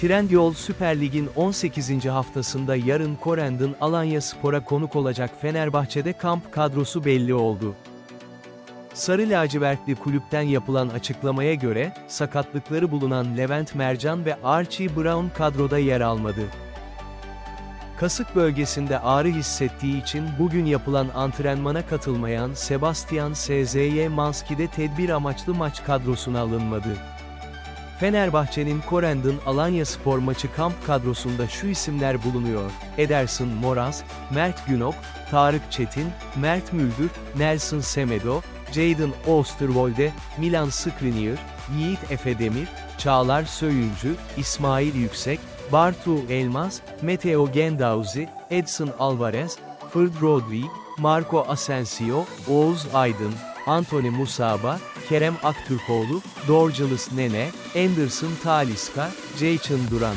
Trendyol Süper Lig'in 18. haftasında yarın Korendon Alanya Spor'a konuk olacak Fenerbahçe'de kamp kadrosu belli oldu. Sarı lacivertli kulüpten yapılan açıklamaya göre, sakatlıkları bulunan Levent Mercan ve Archie Brown kadroda yer almadı. Kasık bölgesinde ağrı hissettiği için bugün yapılan antrenmana katılmayan Sebastian SZY Manski'de tedbir amaçlı maç kadrosuna alınmadı. Fenerbahçe'nin Korendon Alanya Spor maçı kamp kadrosunda şu isimler bulunuyor. Ederson Moraz, Mert Günok, Tarık Çetin, Mert Müldür, Nelson Semedo, Jadon Osterwolde, Milan Skriniar, Yiğit Efe Demir, Çağlar Söyüncü, İsmail Yüksek, Bartu Elmas, Meteo Gendauzi, Edson Alvarez, Ferd Rodrik, Marco Asensio, Oğuz Aydın, Anthony Musaba, Kerem Aktürkoğlu, Dorcalis Nene, Anderson Taliska, Jaycın Duran.